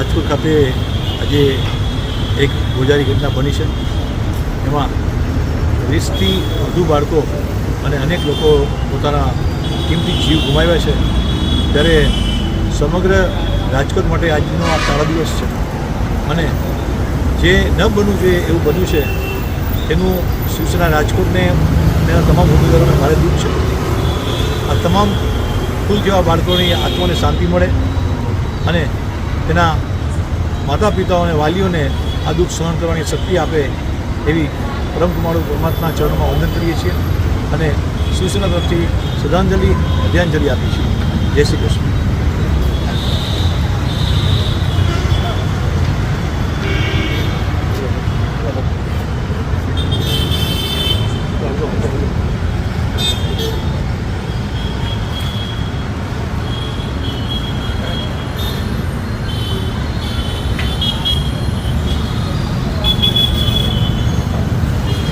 રાજકોટ ખાતે આજે એક ગોજારી ઘટના બની છે. એમાં વીસથી વધુ બાળકો અને અનેક લોકો પોતાના કિંમતી જીવ ગુમાવ્યા છે. ત્યારે સમગ્ર રાજકોટ માટે આજનો આ કાળો દિવસ છે. અને જે ન બનવું જોઈએ એવું બન્યું છે એનું શિવસેના રાજકોટને એના તમામ ઉમેદવારોને ભારે દુઃખ છે. આ તમામ કુલ જેવા બાળકોની આત્માને શાંતિ મળે અને તેના માતા પિતાઓ અને વાલીઓને આ દુઃખ સહન કરવાની શક્તિ આપે એવી પરમકુમારું કુમારો પરમાત્મા ચરણોમાં વંદન કરીએ છીએ અને શિવસેના તરફથી શ્રદ્ધાંજલિ અધ્યાંજલિ આપી છીએ. જય શ્રી કૃષ્ણ.